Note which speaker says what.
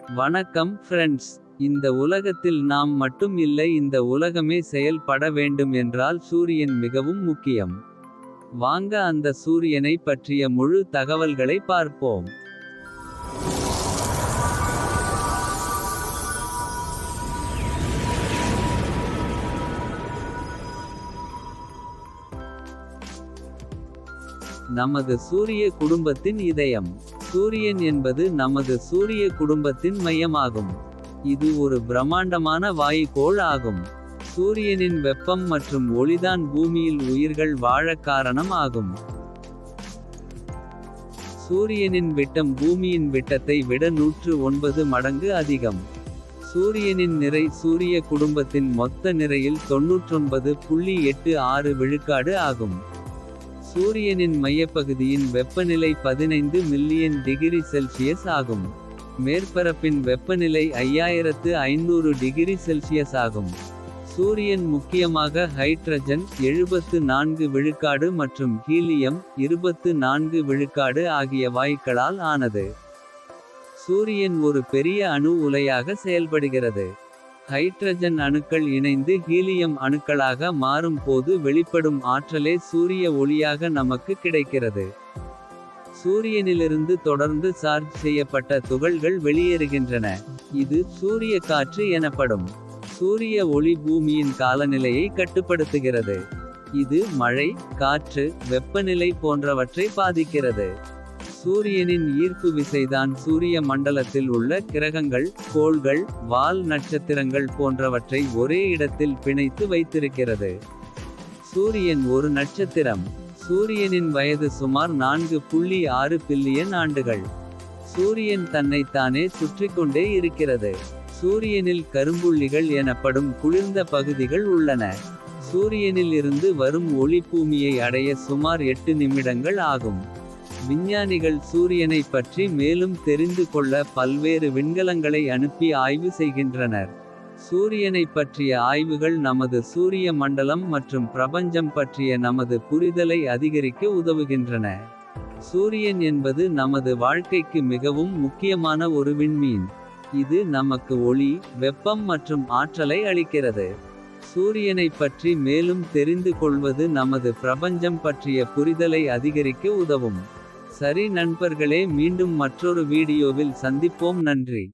Speaker 1: வணக்கம் ஃப்ரெண்ட்ஸ் இந்த உலகத்தில் நாம் மட்டும் இல்லை இந்த உலகமே செயல்பட வேண்டும் என்றால் சூரியன் மிகவும் முக்கியம். வாங்க அந்த சூரியனை பற்றிய முழு தகவல்களை பார்ப்போம். நமது சூரிய குடும்பத்தின் இதயம். சூரியன் என்பது நமது சூரிய குடும்பத்தின் மையமாகும். இது ஒரு பிரம்மாண்டமான வாயுக்கோள் ஆகும். சூரியனின் வெப்பம் மற்றும் ஒளிதான் பூமியில் உயிர்கள் வாழக் காரணம் ஆகும். சூரியனின் விட்டம் பூமியின் விட்டத்தை விட 109 மடங்கு அதிகம். சூரியனின் நிறை சூரிய குடும்பத்தின் மொத்த நிறையில் 99.86 விழுக்காடு ஆகும். சூரியனின் மையப்பகுதியின் வெப்பநிலை 15 மில்லியன் டிகிரி செல்சியஸ் ஆகும். மேற்பரப்பின் வெப்பநிலை 5500 டிகிரி செல்சியஸ் ஆகும். சூரியன் முக்கியமாக ஹைட்ரஜன் 74 விழுக்காடு மற்றும் ஹீலியம் 24 விழுக்காடு ஆகிய வாயுக்களால் ஆனது. சூரியன் ஒரு பெரிய அணு உலையாக செயல்படுகிறது. ஹைட்ரஜன் அணுக்கள் இணைந்து ஹீலியம் அணுக்களாக மாறும் போது வெளிப்படும் ஆற்றலே சூரிய ஒளியாக நமக்கு கிடைக்கிறது. சூரியனிலிருந்து தொடர்ந்து சார்ஜ் செய்யப்பட்ட துகள்கள் வெளியேறுகின்றன. இது சூரிய காற்று எனப்படும். சூரிய ஒளி பூமியின் காலநிலையை கட்டுப்படுத்துகிறது. இது மழை காற்று வெப்பநிலை போன்றவற்றை பாதிக்கிறது. சூரியனின் ஈர்ப்பு விசைதான் சூரிய மண்டலத்தில் உள்ள கிரகங்கள். கோள்கள் வால் நட்சத்திரங்கள் போன்றவற்றை ஒரே இடத்தில் பிணைத்து வைத்திருக்கிறது. சூரியன் ஒரு நட்சத்திரம். சூரியனின் வயது சுமார் 4.6 பில்லியன் ஆண்டுகள். சூரியன் தன்னைத்தானே சுற்றிக்கொண்டே இருக்கிறது. சூரியனில் கரும்புள்ளிகள் எனப்படும் குளிர்ந்த பகுதிகள் உள்ளன. சூரியனில் இருந்து வரும் ஒளி பூமியை அடைய சுமார் எட்டு நிமிடங்கள் ஆகும். விஞ்ஞானிகள் சூரியனைப் பற்றி மேலும் தெரிந்து கொள்ள பல்வேறு விண்கலங்களை அனுப்பி ஆய்வு செய்கின்றனர். சூரியனைப் பற்றிய ஆய்வுகள் நமது சூரிய மண்டலம் மற்றும் பிரபஞ்சம் பற்றிய நமது புரிதலை அதிகரிக்க உதவுகின்றன. சூரியன் என்பது நமது வாழ்க்கைக்கு மிகவும் முக்கியமான ஒரு விண்மீன். இது நமக்கு ஒளி வெப்பம் மற்றும் ஆற்றலை அளிக்கிறது. சூரியனைப் பற்றி மேலும் தெரிந்து கொள்வது நமது பிரபஞ்சம் பற்றிய புரிதலை அதிகரிக்க உதவும். சரி நண்பர்களே மீண்டும் மற்றொரு வீடியோவில் சந்திப்போம் நன்றி.